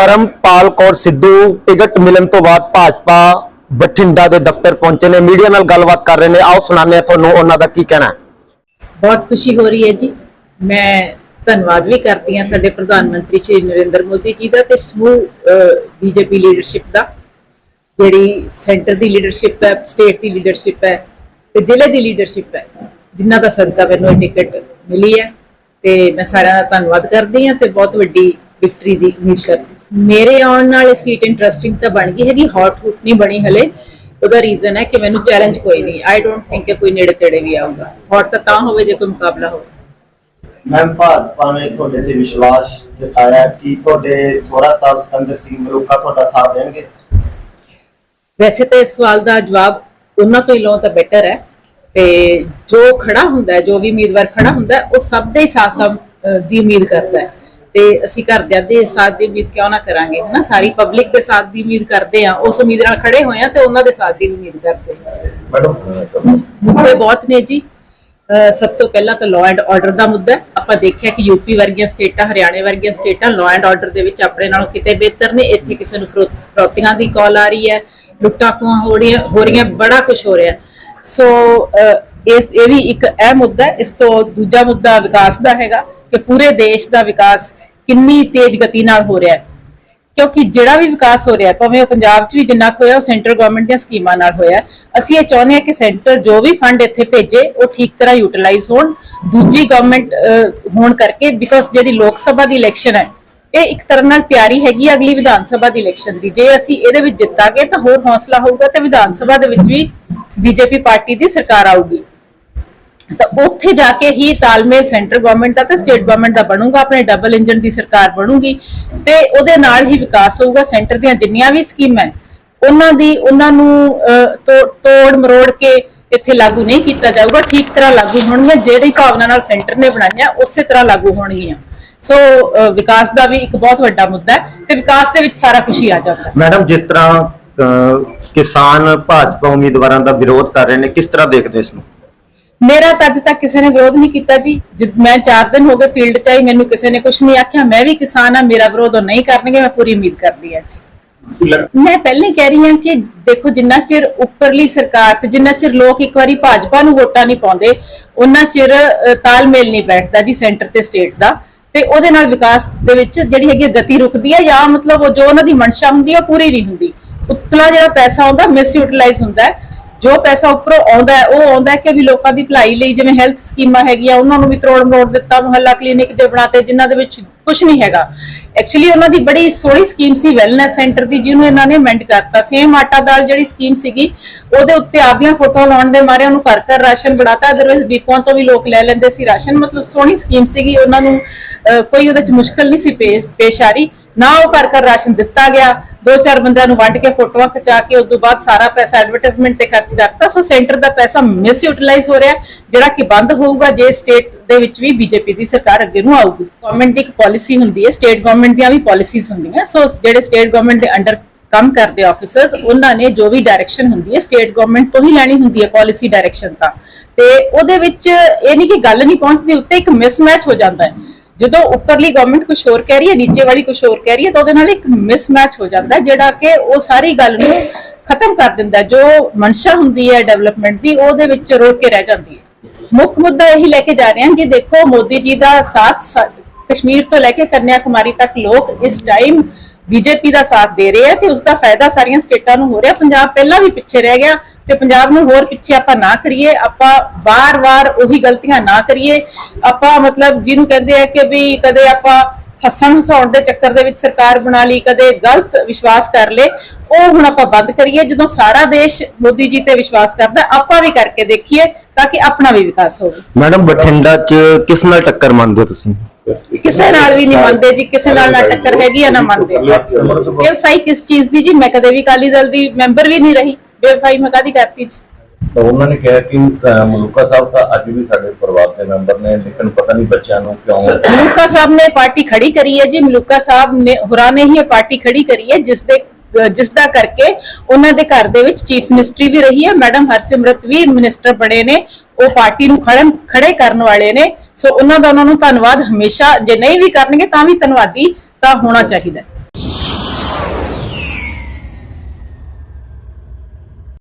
Parampal Kaur Sidhu ticket ਮਿਲਣ ਤੋਂ ਬਾਅਦ ਭਾਜਪਾ ਬਠਿੰਡਾ ਦੇ ਦਫ਼ਤਰ ਪਹੁੰਚੇ ਨੇ। ਮੀਡੀਆ ਨਾਲ ਗੱਲਬਾਤ ਕਰ ਰਹੇ ਨੇ। ਆਓ ਸੁਣਾਉਂਦੇ ਹਾਂ ਤੁਹਾਨੂੰ ਉਹਨਾਂ ਦਾ ਕੀ ਕਹਿਣਾ ਬਹੁਤ ਖੁਸ਼ੀ ਹੋ ਰਹੀ ਹੈ ਜੀ। ਮੈਂ ਧੰਨਵਾਦ ਵੀ ਕਰਦੀ ਹਾਂ ਸਾਡੇ ਪ੍ਰਧਾਨ ਮੰਤਰੀ ਸ਼੍ਰੀ ਨਰਿੰਦਰ ਮੋਦੀ ਜੀ ਦਾ ਤੇ ਸਮੂਹ ਬੀਜੇਪੀ ਲੀਡਰਸ਼ਿਪ ਦਾ। ਜਿਹੜੀ ਸੈਂਟਰ ਦੀ ਲੀਡਰਸ਼ਿਪ ਹੈ ਸਟੇਟ ਦੀ ਲੀਡਰਸ਼ਿਪ ਹੈ ਤੇ ਜ਼ਿਲ੍ਹੇ ਦੀ ਲੀਡਰਸ਼ਿਪ ਹੈ, ਜਿਨ੍ਹਾਂ ਦਾ ਸਦਕਾ ਮੈਨੂੰ ਇਹ ਟਿਕਟ ਮਿਲੀ ਹੈ ਤੇ ਮੈਂ ਸਾਰਿਆਂ ਦਾ ਧੰਨਵਾਦ ਕਰਦੀ ਹਾਂ ਤੇ ਬਹੁਤ ਵੱਡੀ ਵਿਕਟਰੀ ਦੀ ਉਮੀਦ ਕਰਦੀ ਮੇਰੇ ਆਉਣ ਨਾਲ ਇਹ ਸੀਟ ਇੰਟਰਸਟਿੰਗ ਤਾਂ ਬਣ ਗਈ ਹੈਗੀ ਹੌਟ ਹੂਟ ਨਹੀਂ ਬਣੀ ਹਲੇ। ਉਹਦਾ ਰੀਜ਼ਨ ਹੈ ਕਿ ਮੈਨੂੰ ਚੈਲੰਜ ਕੋਈ ਨਹੀਂ। ਆਈ ਡੋਨਟ ਥਿੰਕ ਕਿ ਕੋਈ ਨੇੜੇ ਤੇੜੇ ਵੀ ਆਊਗਾ। ਹੌਟ ਤਾਂ ਤਾਂ ਹੋਵੇ ਜੇ ਕੋਈ ਮੁਕਾਬਲਾ ਹੋਵੇ। ਮੈਂ ਭਾਜਪਾ ਨੇ ਤੁਹਾਡੇ ਤੇ ਵਿਸ਼ਵਾਸ ਜਤਾਇਆ ਕਿ ਤੁਹਾਡੇ ਸੋਹਰਾ ਸਾਹਿਬ ਸਿਕੰਦਰ ਸਿੰਘ ਮਲੂਕਾ ਤੁਹਾਡਾ ਸਾਥ ਦੇਣਗੇ? ਵੈਸੇ ਤਾਂ ਇਸ ਸਵਾਲ ਦਾ ਜਵਾਬ ਉਹਨਾਂ ਤੋਂ ਹੀ ਲਓ ਤਾਂ ਬੈਟਰ ਹੈ। ਤੇ ਜੋ ਖੜਾ ਹੁੰਦਾ ਹੈ ਜੋ ਵੀ ਉਮੀਦਵਾਰ ਖੜਾ ਹੁੰਦਾ ਹੈ, ਉਹ ਸਭ ਦੇ ਹੀ ਸਾਥ ਦੀ ਉਮੀਦ ਕਰਦਾ ਹੈ। ਤੇ ਅਸੀਂ ਘਰਦਿਆਂ ਦੇ ਸਾਥ ਦੀ ਉਮੀਦ ਕਿਉਂ ਨਾ ਕਰਾਂਗੇ ਹਨਾ? ਸਾਰੀ ਪਬਲਿਕ ਦੇ ਸਾਥ ਦੀ ਉਮੀਦ ਕਰਦੇ ਆ ਉਸ ਉਮੀਦ ਨਾਲ ਖੜੇ ਹੋਏ ਆ ਤੇ ਉਹਨਾਂ ਦੇ ਸਾਥ ਦੀ ਉਮੀਦ ਕਰਦੇ ਮੈਡਮ ਮੁੱਦੇ ਬਹੁਤ ਨੇ ਜੀ। ਸਭ ਤੋਂ ਪਹਿਲਾਂ ਤਾਂ ਲਾਅ ਐਂਡ ਆਰਡਰ ਦਾ ਮੁੱਦਾ। ਆਪਾਂ ਦੇਖਿਆ ਕਿ ਯੂਪੀ ਵਰਗੀਆਂ ਸਟੇਟਾਂ ਹਰਿਆਣੇ ਵਰਗੀਆਂ ਸਟੇਟਾਂ ਲਾਅ ਐਂਡ ਆਰਡਰ ਦੇ ਵਿੱਚ ਆਪਣੇ ਨਾਲੋਂ ਕਿਤੇ ਬਿਹਤਰ ਨੇ। ਇੱਥੇ ਕਿਸੇ ਨੂੰ ਫਰੋ- ਫਰੋਤੀਆਂ ਦੀ ਕਾਲ ਆ ਰਹੀ ਹੈ ਲੁੱਟਾਂ ਖੋਹਾਂ ਹੋ ਰਹੀਆਂ ਹੋ ਰਹੀਆਂ ਬੜਾ ਕੁਝ ਹੋ ਰਿਹਾ। ਸੋ ਇਸ ਇਹ ਵੀ ਇੱਕ ਅਹਿਮ ਮੁੱਦਾ ਹੈ। ਇਸ ਤੋਂ ਦੂਜਾ ਮੁੱਦਾ ਵਿਕਾਸ ਦਾ ਹੈਗਾ ਕਿ ਪੂਰੇ ਦੇਸ਼ ਦਾ ਵਿਕਾਸ ਕਿੰਨੀ ਤੇਜ਼ ਗਤੀ ਨਾਲ ਹੋ ਰਿਹਾ ਹੈ। ਕਿਉਂਕਿ ਜਿਹੜਾ ਵੀ ਵਿਕਾਸ ਹੋ ਰਿਹਾ ਭਾਵੇਂ ਉਹ ਪੰਜਾਬ 'ਚ ਵੀ ਜਿੰਨਾ ਕੁ ਹੋਇਆ, ਉਹ ਸੈਂਟਰ ਗਵਰਨਮੈਂਟ ਦੀਆਂ ਸਕੀਮਾਂ ਨਾਲ ਹੋਇਆ ਅਸੀਂ ਇਹ ਚਾਹੁੰਦੇ ਹਾਂ ਕਿ ਸੈਂਟਰ ਜੋ ਵੀ ਫੰਡ ਇੱਥੇ ਭੇਜੇ, ਉਹ ਠੀਕ ਤਰ੍ਹਾਂ ਯੂਟਿਲਾਈਜ਼ ਹੋਣ। ਦੂਜੀ ਗਵਰਨਮੈਂਟ ਹੋਣ ਕਰਕੇ ਬਿਕੋਜ਼ ਜਿਹੜੀ ਲੋਕ ਸਭਾ ਦੀ ਇਲੈਕਸ਼ਨ ਹੈ, ਇਹ ਇੱਕ ਤਰ੍ਹਾਂ ਨਾਲ ਤਿਆਰੀ ਹੈਗੀ ਅਗਲੀ ਵਿਧਾਨ ਸਭਾ ਦੀ ਇਲੈਕਸ਼ਨ ਦੀ। ਜੇ ਅਸੀਂ ਇਹਦੇ ਵਿੱਚ ਜਿੱਤਾਂਗੇ ਤਾਂ ਹੋਰ ਹੌਸਲਾ ਹੋਊਗਾ ਤੇ ਵਿਧਾਨ ਸਭਾ ਦੇ ਵਿੱਚ ਵੀ ਬੀਜੇਪੀ ਪਾਰਟੀ ਦੀ ਸਰਕਾਰ ਆਊਗੀ। ਤਾਂ ਉੱਥੇ ਜਾ ਕੇ ਹੀ ਤਾਲਮੇਲ ਸੈਂਟਰ ਗਵਰਨਮੈਂਟ ਦਾ ਤੇ ਸਟੇਟ ਗਵਰਨਮੈਂਟ ਦਾ ਬਣੂਗਾ, ਆਪਣੇ ਡਬਲ ਇੰਜਨ ਦੀ ਸਰਕਾਰ ਬਣੂਗੀ ਤੇ ਉਹਦੇ ਨਾਲ ਹੀ ਵਿਕਾਸ ਹੋਊਗਾ, ਸੈਂਟਰ ਦੀਆਂ ਜਿੰਨੀਆਂ ਵੀ ਸਕੀਮਾਂ ਉਹਨਾਂ ਦੀ, ਉਹਨਾਂ ਨੂੰ ਤੋੜ ਮਰੋੜ ਕੇ ਇੱਥੇ ਲਾਗੂ ਨਹੀਂ ਕੀਤਾ ਜਾਊਗਾ, ਠੀਕ ਤਰ੍ਹਾਂ ਲਾਗੂ ਹੋਣਗੀਆਂ, ਜਿਹੜੀ ਭਾਵਨਾ ਨਾਲ ਸੈਂਟਰ ਨੇ ਬਣਾਈਆਂ, ਉਸੇ ਤਰ੍ਹਾਂ ਲਾਗੂ ਹੋਣਗੀਆਂ। ਸੋ ਵਿਕਾਸ ਦਾ ਵੀ ਇੱਕ ਬਹੁਤ ਵੱਡਾ ਮੁੱਦਾ ਹੈ ਤੇ ਵਿਕਾਸ ਦੇ ਵਿੱਚ ਸਾਰਾ ਕੁਝ ਹੀ ਆ ਜਾਂਦਾ ਮੈਡਮ, ਜਿਸ ਤਰ੍ਹਾਂ ਕਿਸਾਨ ਭਾਜਪਾ ਉਮੀਦਵਾਰਾਂ ਦਾ ਵਿਰੋਧ ਕਰ ਰਹੇ ਨੇ, ਕਿਸ ਤਰ੍ਹਾਂ ਦੇਖਦੇ ਇਸ ਨੂੰ? ਮੇਰਾ ਤਾਂ ਅੱਜ ਤੱਕ ਕਿਸੇ ਨੇ ਵਿਰੋਧ ਨਹੀਂ ਕੀਤਾ ਜੀ। ਜਦ ਮੈਂ 4 ਦਿਨ ਹੋ ਗਏ ਫੀਲਡ 'ਚ ਆਈ, ਮੈਨੂੰ ਕਿਸੇ ਨੇ ਕੁਝ ਨਹੀਂ ਆਖਿਆ। ਮੈਂ ਵੀ ਕਿਸਾਨ ਆ, ਮੇਰਾ ਵਿਰੋਧ ਉਹ ਨਹੀਂ ਕਰਨਗੇ, ਮੈਂ ਪੂਰੀ ਉਮੀਦ ਕਰਦੀ ਹਾਂ ਜੀ। ਮੈਂ ਪਹਿਲੇ ਕਹਿ ਰਹੀ ਹਾਂ ਕਿ ਦੇਖੋ, ਜਿੰਨਾ ਚਿਰ ਉੱਪਰਲੀ ਸਰਕਾਰ ਤੇ ਜਿੰਨਾ ਚਿਰ ਲੋਕ ਇੱਕ ਵਾਰੀ ਭਾਜਪਾ ਨੂੰ ਵੋਟਾਂ ਨਹੀਂ ਪਾਉਂਦੇ ਉਹਨਾਂ ਚਿਰ ਤਾਲਮੇਲ ਨਹੀਂ ਬੈਠਦਾ ਜੀ ਸੈਂਟਰ ਤੇ ਸਟੇਟ ਦਾ। ਤੇ ਉਹਦੇ ਨਾਲ ਵਿਕਾਸ ਦੇ ਵਿੱਚ ਜਿਹੜੀ ਹੈਗੀ ਗਤੀ ਰੁਕਦੀ ਹੈ ਜਾਂ ਮਤਲਬ ਉਹ ਜੋ ਉਹਨਾਂ ਦੀ ਮਨਸ਼ਾ ਹੁੰਦੀ ਹੈ ਉਹ ਪੂਰੀ ਨਹੀਂ ਹੁੰਦੀ। ਉਤਲਾ ਜਿਹੜਾ ਪੈਸਾ ਆਉਂਦਾ ਮਿਸ ਯੂਟਿਲਾਈਜ਼ ਹੁੰਦਾ ਹੈ। ਜੋ ਪੈਸਾ ਉੱਪਰੋਂ ਆਉਂਦਾ ਹੈ, ਉਹ ਆਉਂਦਾ ਹੈ ਕਿ ਵੀ ਲੋਕਾਂ ਦੀ ਭਲਾਈ ਲਈ, ਜਿਵੇਂ ਹੈਲਥ ਸਕੀਮਾਂ ਹੈਗੀਆਂ, ਉਹਨਾਂ ਨੂੰ ਵੀ ਤਰੋੜ ਮਰੋੜ ਦਿੱਤਾ, ਮੁਹੱਲਾ ਕਲੀਨਿਕ ਜੇ ਬਣਾਤੇ ਜਿਨ੍ਹਾਂ ਦੇ ਵਿੱਚ ਕੁਝ ਨਹੀਂ ਹੈਗਾ। ਐਕਚੁਅਲੀ ਉਹਨਾਂ ਦੀ ਬੜੀ ਸੋਹਣੀ ਸਕੀਮ ਸੀ ਵੈਲਨੈਸ ਸੈਂਟਰ ਦੀ, ਜਿਹਨੂੰ ਇਹਨਾਂ ਨੇ ਅਮੈਂਡ ਕਰਤਾ। ਸੇਮ ਆਟਾ ਦਾਲ ਜਿਹੜੀ ਸਕੀਮ ਸੀਗੀ, ਉਹਦੇ ਉੱਤੇ ਆਪਦੀਆਂ ਫੋਟੋ ਲਾਉਣ ਦੇ ਮਾਰੇ ਉਹਨੂੰ ਘਰ ਘਰ ਰਾਸ਼ਨ ਬਣਾਤਾ ਅਦਰਵਾਈਜ਼ ਡਿਪੂਆਂ ਤੋਂ ਵੀ ਲੋਕ ਲੈ ਲੈਂਦੇ ਸੀ। ਰਾਸ਼ਨ ਮਤਲਬ ਸੋਹਣੀ ਸਕੀਮ ਸੀਗੀ, ਉਹਨਾਂ ਨੂੰ ਕੋਈ ਉਹਦੇ ਚ ਮੁਸ਼ਕਲ ਨਹੀਂ ਸੀ ਪੇਸ਼ ਆ ਰਹੀ। ਨਾ ਉਹ ਘਰ ਘਰ ਰਾਸ਼ਨ ਦਿੱਤਾ ਗਿਆ। ਦੋ ਚਾਰ ਬੰਦਿਆਂ ਨੂੰ ਵੰਡ ਕੇ ਫੋਟੋਆਂ ਖਿਚਾ ਕੇ ਉਸ ਤੋਂ ਬਾਅਦ ਸਾਰਾ ਪੈਸਾ ਐਡਵਰਟਾਈਜ਼ਮੈਂਟ ਤੇ ਖਰਚ ਕਰਤਾ। ਸੋ ਸੈਂਟਰ ਦਾ ਪੈਸਾ ਮਿਸ ਯੂਟਿਲਾਈਜ਼ ਹੋ ਰਿਹਾ ਹੈ, ਜਿਹੜਾ ਕਿ ਬੰਦ ਹੋਊਗਾ ਜੇ ਸਟੇਟ ਦੇ ਵਿੱਚ ਵੀ ਬੀਜੇਪੀ ਦੀ ਸਰਕਾਰ ਅੱਗੇ ਨੂੰ ਆਊਗੀ। ਗਵਰਨਮੈਂਟ ਦੀ ਇੱਕ ਪਾਲਿਸੀ ਹੁੰਦੀ ਹੈ ਸਟੇਟ ਗਵਰਨਮੈਂਟ ਦੀਆਂ ਵੀ ਪਾਲਿਸੀਜ਼ ਹੁੰਦੀਆਂ। ਸੋ ਜਿਹੜੇ ਸਟੇਟ ਗਵਰਨਮੈਂਟ ਦੇ ਅੰਡਰ ਕੰਮ ਕਰਦੇ ਆਫੀਸਰਸ ਉਹਨਾਂ ਨੇ ਜੋ ਵੀ ਡਾਇਰੈਕਸ਼ਨ ਹੁੰਦੀ ਹੈ ਸਟੇਟ ਗਵਰਨਮੈਂਟ ਤੋਂ ਹੀ ਲੈਣੀ ਹੁੰਦੀ ਹੈ ਪਾਲਿਸੀ ਡਾਇਰੈਕਸ਼ਨ ਤਾਂ। ਤੇ ਉਹਦੇ ਵਿੱਚ ਇਹ ਨਹੀਂ ਕਿ ਗੱਲ ਨਹੀਂ ਪਹੁੰਚਦੀ ਉੱਤੇ ਇੱਕ ਮਿਸਮੈਚ ਹੋ ਜਾਂਦਾ ਹੈ। ਜਦੋਂ ਉੱਪਰਲੀ ਗਵਰਨਮੈਂਟ ਕੁਝ ਹੋਰ ਕਹਿ ਰਹੀ ਹੈ, ਨੀਚੇ ਵਾਲੀ ਕੁਝ ਹੋਰ ਕਹਿ ਰਹੀ ਹੈ, ਤਾਂ ਉਹਦੇ ਨਾਲ ਇੱਕ ਮਿਸਮੈਚ ਹੋ ਜਾਂਦਾ ਜਿਹੜਾ ਕਿ ਉਹ ਸਾਰੀ ਗੱਲ ਨੂੰ ਖਤਮ ਕਰ ਦਿੰਦਾ ਜੋ ਮਨਸ਼ਾ ਹੁੰਦੀ ਹੈ ਡਿਵੈਲਪਮੈਂਟ ਦੀ, ਉਹਦੇ ਵਿੱਚ ਰੋਕ ਕੇ ਰਹਿ ਜਾਂਦੀ ਹੈ। ਮੁੱਖ ਮੁੱਦਾ ਇਹੀ ਲੈ ਕੇ ਜਾ ਰਹੇ ਹਾਂ ਕਿ ਦੇਖੋ, ਮੋਦੀ ਜੀ ਦਾ ਸਾਥ ਕਸ਼ਮੀਰ ਤੋਂ ਲੈ ਕੇ ਕੰਨਿਆ ਕੁਮਾਰੀ ਤੱਕ ਲੋਕ ਇਸ ਟਾਈਮ ਬੀਜੇਪੀ ਦਾ ਸਾਥ ਦੇ ਰਹੇ ਆ ਤੇ ਉਸ ਦਾ ਫਾਇਦਾ ਸਾਰੀਆਂ ਸਟੇਟਾਂ ਨੂੰ ਹੋ ਰਿਹਾ। ਪੰਜਾਬ ਪਹਿਲਾਂ ਵੀ ਪਿੱਛੇ ਰਹਿ ਗਿਆ ਤੇ ਪੰਜਾਬ ਨੂੰ ਹੋਰ ਪਿੱਛੇ ਆਪਾਂ ਨਾ ਕਰੀਏ, ਆਪਾਂ ਵਾਰ-ਵਾਰ ਉਹੀ ਗਲਤੀਆਂ ਨਾ ਕਰੀਏ। ਆਪਾਂ ਮਤਲਬ ਜਿਹਨੂੰ ਕਹਿੰਦੇ ਆ ਕਿ ਵੀ ਕਦੇ ਆਪਾਂ ਹੱਸਣ ਹਸਾਉਣ ਦੇ ਚੱਕਰ ਦੇ ਵਿੱਚ ਸਰਕਾਰ ਬਣਾ ਲਈ, ਕਦੇ ਗਲਤ ਵਿਸ਼ਵਾਸ ਕਰ ਲੇ ਉਹ ਹੁਣ ਆਪਾਂ ਬੰਦ ਕਰੀਏ। ਜਦੋਂ ਸਾਰਾ ਦੇਸ਼ ਮੋਦੀ ਜੀ ਤੇ ਵਿਸ਼ਵਾਸ ਕਰਦਾ, ਆਪਾਂ ਵੀ ਕਰਕੇ ਦੇਖੀਏ ਤਾਂ ਕਿ ਆਪਣਾ ਵੀ ਵਿਕਾਸ ਹੋਵੇ। ਮੈਡਮ, ਬਠਿੰਡਾ 'ਚ ਕਿਸ ਨਾਲ ਟੱਕਰ ਮੰਨਦੇ ਹੋ ਤੁਸੀਂ? ਕਿਸੇ ਨਾਲ ਵੀ ਨਹੀਂ ਮੰਨਦੇ ਜੀ ਕਿਸੇ ਨਾਲ ਨਾ ਟੱਕਰ ਹੈਗੀ ਆ ਨਾ ਮੰਨਦੇ। ਬੇਵਫਾਈ ਕਿਸ ਚੀਜ਼ ਦੀ ਜੀ? ਮੈਂ ਕਦੇ ਵੀ ਅਕਾਲੀ ਦਲ ਦੀ ਮੈਂਬਰ ਵੀ ਨਹੀਂ ਰਹੀ। ਬੇਵਫਾਈ ਮੈਂ ਕਾਦੀ ਕਰਤੀ ਜੀ? ਤਾਂ ਉਹਨਾਂ ਨੇ ਕਿਹਾ ਕਿ ਮਲੂਕਾ ਸਾਹਿਬ ਤਾਂ ਅੱਜ ਵੀ ਸਾਡੇ ਪਰਿਵਾਰ ਦੇ ਮੈਂਬਰ ਨੇ ਲੇਕਿਨ ਪਤਾ ਨਹੀਂ ਬੱਚਿਆਂ ਨੂੰ ਕਿਉਂ ਮਲੂਕਾ ਸਾਹਿਬ ਨੇ ਪਾਰਟੀ ਖੜੀ ਕਰੀ ਹੈ ਜੀ। ਮਲੂਕਾ ਸਾਹਿਬ ਨੇ ਹੋਰਾਂ ਨੇ ਹੀ ਇਹ ਪਾਰਟੀ ਖੜੀ ਕਰੀ ਹੈ ਜਿਸ ਦੇ ਜਿਸ ਦਾ ਕਰਕੇ ਉਹਨਾਂ ਦੇ ਘਰ ਦੇ ਵਿੱਚ ਚੀਫ ਮਿਨਿਸਟਰੀ ਵੀ ਰਹੀ ਹੈ। ਮੈਡਮ ਹਰਸਿਮਰਤ ਵੀ ਮਿਨਿਸਟਰ ਬਣੇ ਨੇ। ਉਹ ਪਾਰਟੀ ਨੂੰ ਖੜਨ, ਖੜੇ ਕਰਨ ਵਾਲੇ ਨੇ। ਸੋ ਉਹਨਾਂ ਦਾ ਉਹਨਾਂ ਨੂੰ ਧੰਨਵਾਦ ਹਮੇਸ਼ਾ। ਜੇ ਨਹੀਂ ਵੀ ਕਰਨਗੇ ਤਾਂ ਵੀ ਧੰਨਵਾਦੀ ਤਾਂ ਹੋਣਾ ਚਾਹੀਦਾ